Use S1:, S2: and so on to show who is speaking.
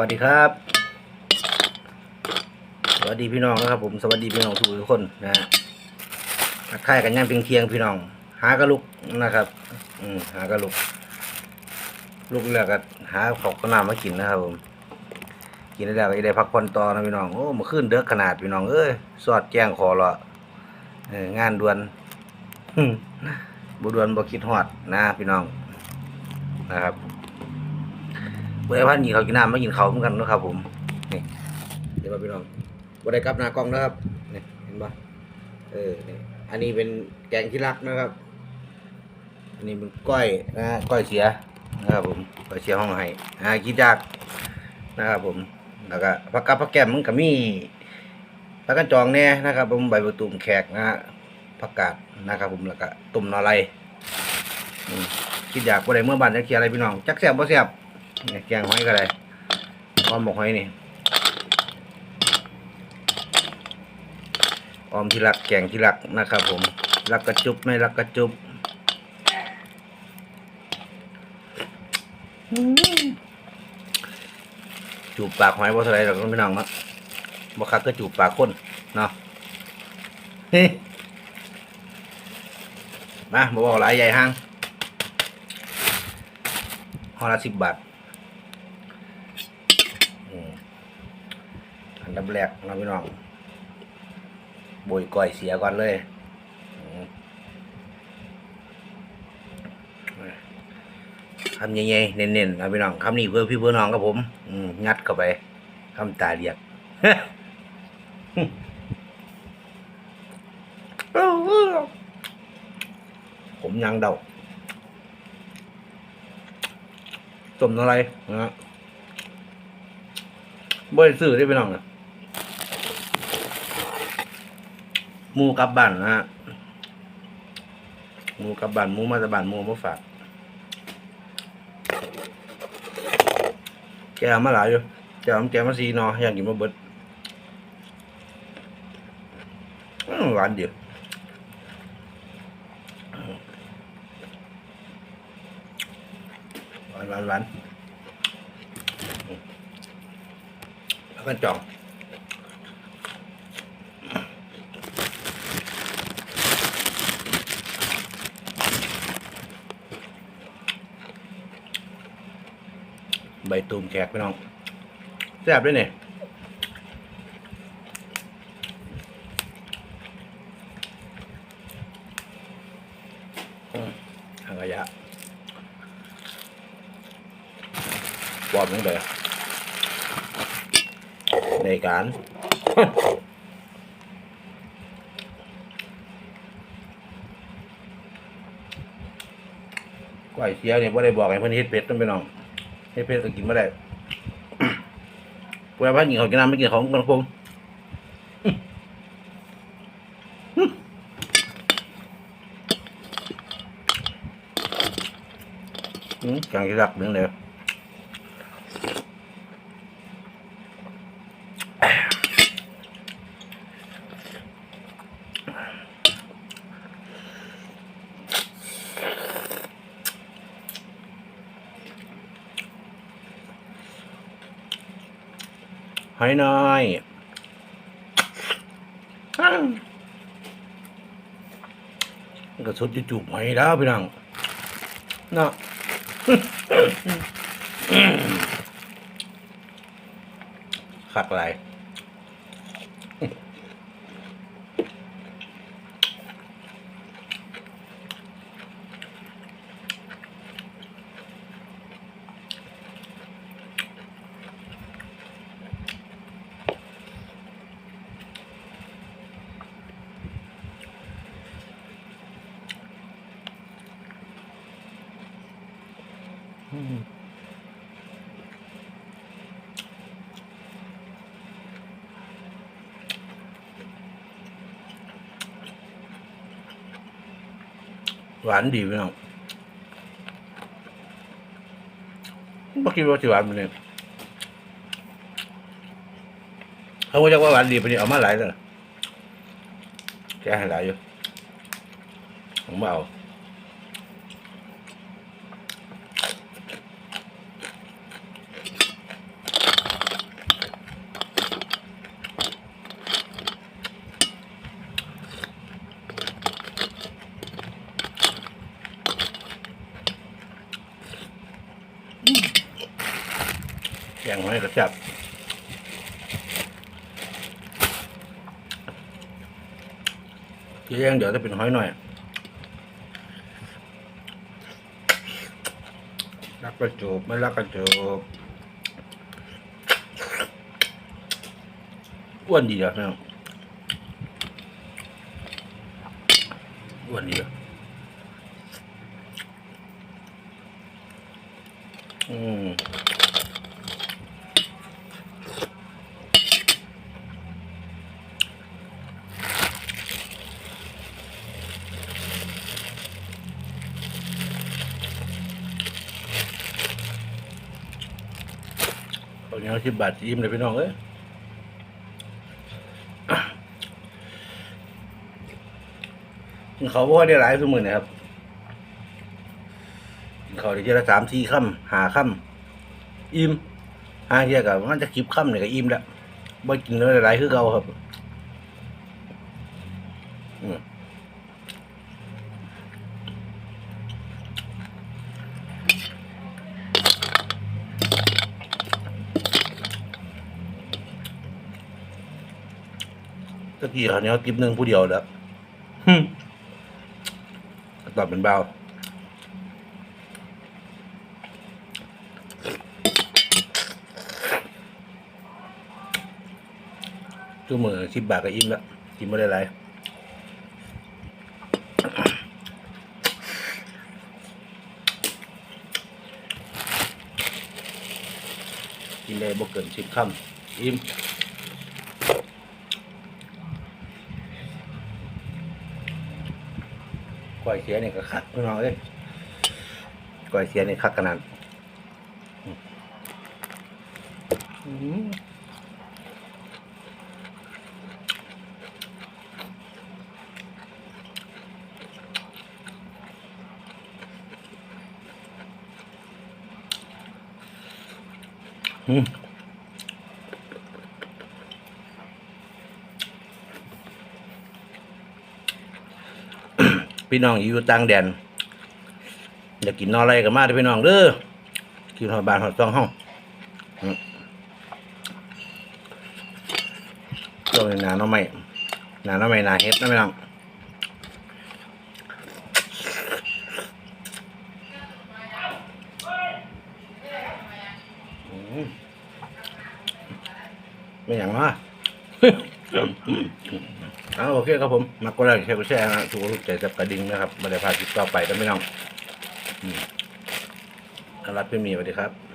S1: วัสดีครับ สวัสดีพี่น้องนะครับ ผม สวัสดีพี่น้องทุกคนนะฮะทักทายกันย่างเพียงเทียงพี่น้อง หากระลุกนะครับ อืมหากระลุก ลุกแล้วก็หาขอบขาวหน้ามากินนะครับผม กินแล้วก็ได้พักผ่อนต่อนะพี่น้อง โอ้มาขึ้นเด้อขนาดพี่น้อง เอ้ย สอดแจ้งคอละเอองานด่วนบุด่วนบ่คิดฮอดนะพี่น้องนะครับ เมื่อพันหนีเขากินน้ำไม่กินเขาวเหมือนกันนะครับ ผมนี่เดี๋ยวมาพี่น้องบได้กลับหน้ากล้องนะครับนี่เห็นปะเออนี่อันนี้เป็นแกงที่รักนะครับ อันนี้เป็นก้อยนะฮะก้อยเสียนะครับ ผมก้อยเสียห้องไห้อ่าคิดยากนะครับ ผมแล้วก็ผักกับผักแก้มมันก็มีผักกันจองแน่นะครับ ผมใบประตูมแขกนะฮะผักกาดนะครับ ผมแล้วก็ตุ่มนอไรอืมคิดอยากบ่ได้เมื่อบ้านจะเคลียอะไรพี่น้องจักแซ่บบ่แซ่บ เนี่ยแกงหอยก็ได้ออมหมกหอยนี่ออมที่รักแกงที่รักนะครับผม รักกระจุบไม่รักกระจุบจูบปากหอยบ่เท่าไหรหรอกพี่น้องเนาะบ่คักก็จูบปากคนเนาะเฮ้มาบ่บอกหลายใหญ่ห้างห่อละสิบบาท อืม อันดับแรกนะพี่น้องบยก้อยเสียก่อนเลยคำใหญ่ๆเน้นๆนะพี่น้องคำนี้เพื่อพี่เพื่อน้องกับผมงัดเข้าไปคำตาเรียกผมยังเดาต้มอะไรนะฮะบ่ได้ซื้อได้ไปน้องนะ หมูกลับบ้านนะฮะหมูกลับบ้านหมูมาจากบ้านหมูมาฝากแกมาหลายอยู่แกเอาแกมาซีนออยากกินมาเบิดหวานเดียวหวานหวานหวานแล้วก็จอง ใบตูมแขกพี่น้องแซ่บด้วยเนี่ยทางขยะปลอมตั้งแต่ในการก้อยเสียเนี่ยบ่ได้บอกให้เพิ่อนเฮ็ดเป็ดต้องไปน้อง ให้เป็ดก็กินไม่ได้เวลาพักกินเขาวกินน้ำไม่กินของกันพงอืมกางกี่รักนึงเลย อยน้อยอ้าวมันก็สุดจะจูบหอยแล้วพี่น้องเนาะขักไร หวานดีพี่น้องบ่คิดว่าสิหวานมันเนี่ยเขาบอกว่าหวานดีไปนนี้เอามาหลายแล้วแกให้หลายอยู่ผมบ่เอา แกงหอยกระจับเที่ยงเดี๋ยวจะเป็นห้อยหน่อยรักกระจูบไม่รักกระจูบอ้วนดีอะแม่อ้วนดีอะอืม เอาเนี้ยสิบบาทยิ้มเลยพี่น้องเอ้ยเขาพ่อได้หลายสมื้อนะครับ เขาได้เจอสามสี่ค่ำหาค่ำอิ่มหาเทียกับมันจะคลิปค่ำเนี่ยก็อิ่มแล้วบ่กินเลยหลายคือเก่าครับ ตะกี้เขาเนี้ยกิบหนึ่งผู้เดียวแล้วหึตอบเป็นเบาชั่วมือสิบบาทก็อิ่มแล้วกินไม่ได้ไรกินได้บ่เกินสิบคำอิ่ม ก้อยเสียนี่ก็คักพี่น้องเอ้ยก้อยเสียนี่คักขนาดอืมอืม พี่น้องอยู่ต่างแดนอยากกินนออะไรก็มาเด้อพี่น้องเด้อกินหอดบานหอดซองห้องอืมช่วงนี้หนาหน้อไม่หนาน้อไม่หนาเฮ็ดนะพี่น้องไม่อย่างน้อยเอาโอเคครับผมมากดไลค์แชร์กดแชร์นะถูกลูกใจจับกระดิ่งนะครับไม่ได้พาคลิปต่อไปนะพี่น้องอืมรับพี่มีสวัสดีครับ